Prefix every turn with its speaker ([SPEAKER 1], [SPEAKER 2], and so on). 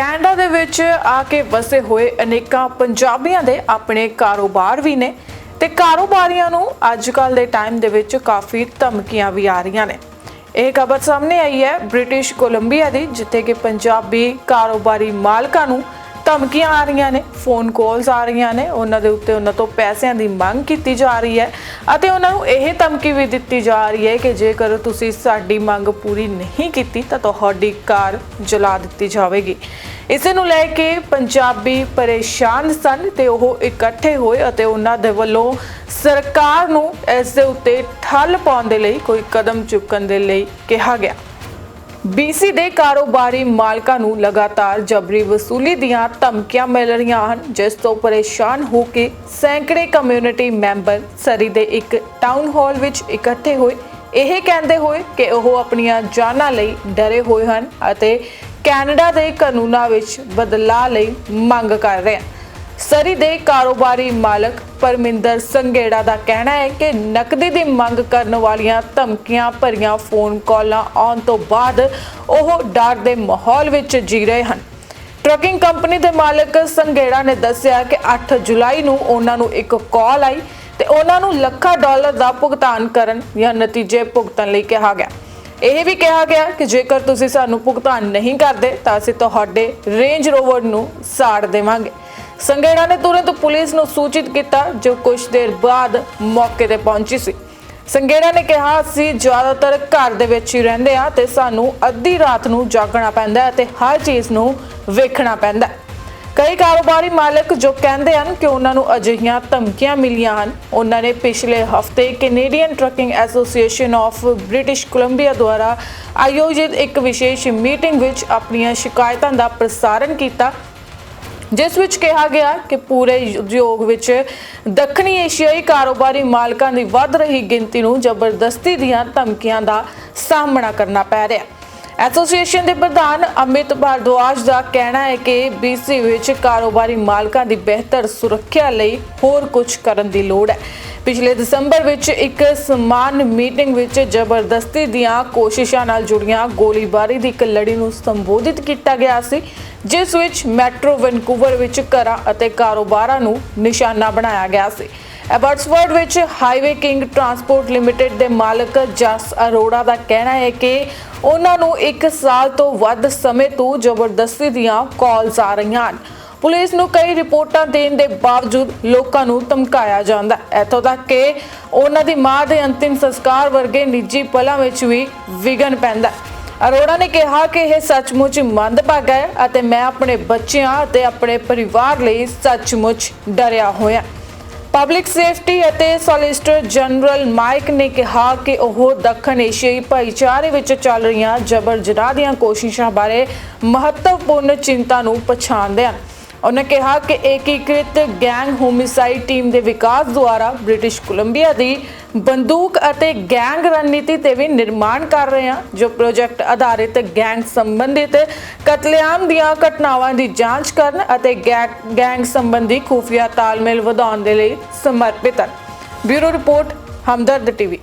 [SPEAKER 1] Canada ਦੇ ਵਿੱਚ ਆ ਕੇ ਵਸੇ ਹੋਏ ਅਨੇਕਾਂ ਪੰਜਾਬੀਆਂ ਦੇ ਆਪਣੇ ਕਾਰੋਬਾਰ ਵੀ ਨੇ ਤੇ ਕਾਰੋਬਾਰੀਆਂ ਨੂੰ ਅੱਜ ਕੱਲ ਦੇ ਟਾਈਮ ਦੇ ਵਿੱਚ ਕਾਫੀ ਧਮਕੀਆਂ ਵੀ ਆ ਰਹੀਆਂ ਨੇ। ਇਹ ਖਬਰ ਸਾਹਮਣੇ ਆਈ ਹੈ ਬ੍ਰਿਟਿਸ਼ ਕੋਲੰਬੀਆ ਦੀ, ਜਿੱਥੇ ਕਿ ਪੰਜਾਬੀ ਕਾਰੋਬਾਰੀ ਮਾਲਕਾਂ ਨੂੰ ਧਮਕੀਆਂ ਆ ਰਹੀਆਂ ਨੇ ਫੋਨ ਕਾਲਸ ਆ ਰਹੀਆਂ ਨੇ, ਉਹਨਾਂ ਦੇ ਉੱਤੇ ਉਹਨਾਂ ਤੋਂ ਪੈਸਿਆਂ ਦੀ ਮੰਗ ਕੀਤੀ ਜਾ ਰਹੀ ਹੈ ਅਤੇ ਉਹਨਾਂ ਨੂੰ ਇਹ ਧਮਕੀ ਵੀ ਦਿੱਤੀ ਜਾ ਰਹੀ ਹੈ ਕਿ ਜੇਕਰ ਤੁਸੀਂ ਸਾਡੀ ਮੰਗ ਪੂਰੀ ਨਹੀਂ ਕੀਤੀ ਤਾਂ ਤੁਹਾਡੀ ਕਾਰ ਜਲਾ ਦਿੱਤੀ ਜਾਵੇਗੀ। ਇਸੇ ਨੂੰ ਲੈ ਕੇ ਪੰਜਾਬੀ ਪਰੇਸ਼ਾਨ ਸਨ ਤੇ ਉਹ ਇਕੱਠੇ ਹੋਏ ਅਤੇ ਉਹਨਾਂ ਦੇ ਵੱਲੋਂ ਸਰਕਾਰ ਨੂੰ ਇਸ ਦੇ ਉੱਤੇ ਠੱਲ ਪਾਉਣ ਦੇ ਲਈ ਕੋਈ ਕਦਮ ਚੁੱਕਣ ਦੇ ਲਈ ਕਿਹਾ ਗਿਆ। BC ਦੇ ਕਾਰੋਬਾਰੀ ਮਾਲਕਾਂ ਨੂੰ ਲਗਾਤਾਰ ਜਬਰੀ ਵਸੂਲੀ ਦੀਆਂ ਧਮਕੀਆਂ ਮਿਲ ਰਹੀਆਂ ਹਨ, ਜਿਸ ਤੋਂ ਪਰੇਸ਼ਾਨ ਹੋ ਕੇ ਸੈਂਕੜੇ ਕਮਿਊਨਿਟੀ ਮੈਂਬਰ ਸਰੀ ਦੇ ਇੱਕ ਟਾਊਨ ਹਾਲ ਵਿੱਚ ਇਕੱਠੇ ਹੋਏ। ਇਹ ਕਹਿੰਦੇ ਹੋਏ ਕਿ ਉਹ ਆਪਣੀਆਂ ਜਾਨਾਂ ਲਈ ਡਰੇ ਹੋਏ ਹਨ ਅਤੇ ਕੈਨੇਡਾ ਦੇ ਕਾਨੂੰਨਾਂ ਵਿੱਚ ਬਦਲਾਅ ਲਈ ਮੰਗ ਕਰ ਰਹੇ ਹਨ। ਸਰੀ ਦੇ ਕਾਰੋਬਾਰੀ ਮਾਲਕ ਪਰਮਿੰਦਰ ਸੰਘੇੜਾ ਦਾ ਕਹਿਣਾ ਹੈ ਕਿ ਨਕਦੀ ਦੀ ਮੰਗ ਕਰਨ ਵਾਲੀਆਂ ਧਮਕੀਆਂ ਭਰੀਆਂ ਫੋਨ ਕਾਲਾਂ ਆਉਣ ਤੋਂ ਬਾਅਦ ਉਹ ਡਰ ਦੇ ਮਾਹੌਲ ਵਿੱਚ ਜੀ ਰਹੇ ਹਨ। ਟਰੱਕਿੰਗ ਕੰਪਨੀ ਦੇ ਮਾਲਕ ਸੰਘੇੜਾ ਨੇ ਦੱਸਿਆ ਕਿ 8 ਜੁਲਾਈ ਨੂੰ ਉਹਨਾਂ ਨੂੰ ਇੱਕ ਕਾਲ ਆਈ ਤੇ ਉਹਨਾਂ ਨੂੰ ਲੱਖਾਂ ਡਾਲਰ ਦਾ ਭੁਗਤਾਨ ਕਰਨ ਜਾਂ ਨਤੀਜੇ ਭੁਗਤਣ ਲਈ ਕਿਹਾ ਗਿਆ। ਇਹ ਵੀ ਕਿਹਾ ਗਿਆ ਕਿ ਜੇਕਰ ਤੁਸੀਂ ਸਾਨੂੰ ਭੁਗਤਾਨ ਨਹੀਂ ਕਰਦੇ ਤਾਂ ਅਸੀਂ ਤੁਹਾਡੇ ਰੇਂਜ ਰੋਵਰ ਨੂੰ ਸਾੜ ਦੇਵਾਂਗੇ। ਸੰਗੇੜਾ ਨੇ ਤੁਰੰਤ ਪੁਲਿਸ ਨੂੰ ਸੂਚਿਤ ਕੀਤਾ, ਜੋ ਕੁਝ ਦੇਰ ਬਾਅਦ ਮੌਕੇ ਤੇ ਪਹੁੰਚੀ ਸੀ। ਸੰਗੇੜਾ ਨੇ ਕਿਹਾ ਅਸੀਂ ਜ਼ਿਆਦਾਤਰ ਘਰ ਦੇ ਵਿੱਚ ਹੀ ਰਹਿੰਦੇ ਆ ਤੇ ਸਾਨੂੰ ਅੱਧੀ ਰਾਤ ਨੂੰ ਜਾਗਣਾ ਪੈਂਦਾ ਹੈ ਤੇ ਹਰ ਚੀਜ਼ ਨੂੰ ਵੇਖਣਾ ਪੈਂਦਾ ਹੈ। ਕਈ ਕਾਰੋਬਾਰੀ ਮਾਲਕ ਜੋ ਕਹਿੰਦੇ ਹਨ ਕਿ ਉਹਨਾਂ ਨੂੰ ਅਜਿਹੀਆਂ ਧਮਕੀਆਂ ਮਿਲੀਆਂ ਹਨ। ਉਹਨਾਂ ਨੇ ਪਿਛਲੇ ਹਫ਼ਤੇ Canadian trucking association of British Columbia ਦੁਆਰਾ ਆਯੋਜਿਤ ਇੱਕ ਵਿਸ਼ੇਸ਼ ਮੀਟਿੰਗ ਵਿੱਚ ਆਪਣੀਆਂ ਸ਼ਿਕਾਇਤਾਂ ਦਾ ਪ੍ਰਸਾਰਣ ਕੀਤਾ। ਜਿਸ ਵਿੱਚ ਕਿਹਾ ਗਿਆ ਕਿ ਪੂਰੇ ਉਦਯੋਗ ਵਿੱਚ ਦੱਖਣੀ ਏਸ਼ੀਆਈ ਕਾਰੋਬਾਰੀ ਮਾਲਕਾਂ ਦੀ ਵੱਧ ਰਹੀ ਗਿਣਤੀ ਨੂੰ ਜ਼ਬਰਦਸਤੀ ਦੀਆਂ ਧਮਕੀਆਂ ਦਾ ਸਾਹਮਣਾ ਕਰਨਾ ਪੈ ਰਿਹਾ। ਹੈ ਐਸੋਸੀਏਸ਼ਨ ਦੇ ਪ੍ਰਧਾਨ ਅਮਿਤ ਭਾਰਦਵਾਜ ਦਾ ਕਹਿਣਾ ਹੈ ਕਿ BC ਵਿੱਚ ਕਾਰੋਬਾਰੀ ਮਾਲਕਾਂ ਦੀ ਬਿਹਤਰ ਸੁਰੱਖਿਆ ਲਈ ਹੋਰ ਕੁਝ ਕਰਨ ਦੀ ਲੋੜ ਹੈ। ਪਿਛਲੇ ਦਸੰਬਰ ਵਿੱਚ ਇੱਕ ਸਮਾਨ ਮੀਟਿੰਗ ਵਿੱਚ ਜ਼ਬਰਦਸਤੀ ਦੀਆਂ ਕੋਸ਼ਿਸ਼ਾਂ ਨਾਲ ਜੁੜੀਆਂ ਗੋਲੀਬਾਰੀ ਦੀ ਇੱਕ ਲੜੀ ਨੂੰ ਸੰਬੋਧਿਤ ਕੀਤਾ ਗਿਆ ਸੀ, ਜਿਸ ਵਿੱਚ ਮੈਟਰੋ ਵੈਨਕੂਵਰ ਵਿੱਚ ਘਰਾਂ ਅਤੇ ਕਾਰੋਬਾਰਾਂ ਨੂੰ ਨਿਸ਼ਾਨਾ ਬਣਾਇਆ ਗਿਆ ਸੀ। ਐਬਰਟਸਵਰਡ ਵਿੱਚ ਹਾਈਵੇ ਕਿੰਗ ਟਰਾਂਸਪੋਰਟ ਲਿਮਟਿਡ ਦੇ ਮਾਲਕ ਜਸ ਅਰੋੜਾ ਦਾ ਕਹਿਣਾ ਹੈ ਕਿ ਉਹਨਾਂ ਨੂੰ 1 ਸਾਲ ਤੋਂ ਵੱਧ ਸਮੇਂ ਤੋਂ ਜ਼ਬਰਦਸਤੀ ਦੀਆਂ ਕਾਲਸ ਆ ਰਹੀਆਂ ਹਨ। ਪੁਲਿਸ ਨੂੰ ਕਈ ਰਿਪੋਰਟਾਂ ਦੇਣ ਦੇ ਬਾਵਜੂਦ ਲੋਕਾਂ ਨੂੰ ਧਮਕਾਇਆ ਜਾਂਦਾ ਹੈ। ਇੱਥੋਂ ਤੱਕ ਕਿ ਉਹਨਾਂ ਦੀ ਮਾਂ ਦੇ ਅੰਤਿਮ ਸੰਸਕਾਰ ਵਰਗੇ ਨਿੱਜੀ ਪਲਾਂ ਵਿੱਚ ਵੀ ਵਿਗਨ ਪੈਂਦਾ ਅਰੋੜਾ ਨੇ ਕਿਹਾ ਕਿ ਇਹ ਸੱਚਮੁੱਚ ਮੰਦਭਾਗਾ ਹੈ ਅਤੇ ਮੈਂ ਆਪਣੇ ਬੱਚਿਆਂ ਅਤੇ ਆਪਣੇ ਪਰਿਵਾਰ ਲਈ ਸੱਚਮੁੱਚ ਡਰਿਆ ਹੋਇਆ ਪਬਲਿਕ ਸੇਫਟੀ ਅਤੇ ਸੋਲਿਸਿਟਰ ਜਨਰਲ ਮਾਈਕ ਨੇ ਕਿਹਾ ਕਿ ਉਹ ਦੱਖਣ ਏਸ਼ੀਆਈ ਭਾਈਚਾਰੇ ਵਿੱਚ ਚੱਲ ਰਹੀਆਂ ਜਬਰ ਜਨਾਹ ਦੀਆਂ ਕੋਸ਼ਿਸ਼ਾਂ ਬਾਰੇ ਮਹੱਤਵਪੂਰਨ ਚਿੰਤਾ ਨੂੰ ਪਛਾਣਦੇ ਹਨ। ਉਹਨਾਂ ਕਿਹਾ ਕਿ ਏਕੀਕ੍ਰਿਤ ਗੈਂਗ ਹੋਮਿਸਾਈਡ ਟੀਮ ਦੇ ਵਿਕਾਸ ਦੁਆਰਾ ਬ੍ਰਿਟਿਸ਼ ਕੋਲੰਬੀਆ ਦੀ ਬੰਦੂਕ ਅਤੇ ਗੈਂਗ ਰਣਨੀਤੀ ਤੇ ਵੀ ਨਿਰਮਾਣ ਕਰ ਰਹੇ ਹਾਂ, ਜੋ ਪ੍ਰੋਜੈਕਟ ਆਧਾਰਿਤ ਗੈਂਗ ਸੰਬੰਧਿਤ ਕਤਲੇਆਮ ਦੀਆਂ ਘਟਨਾਵਾਂ ਦੀ ਜਾਂਚ ਕਰਨ ਅਤੇ ਗੈਂ- ਗੈਂਗ ਸੰਬੰਧੀ ਖੁਫੀਆ ਤਾਲਮੇਲ ਵਧਾਉਣ ਦੇ ਲਈ ਸਮਰਪਿਤ ਹਨ। Bureau report, Hamdard TV.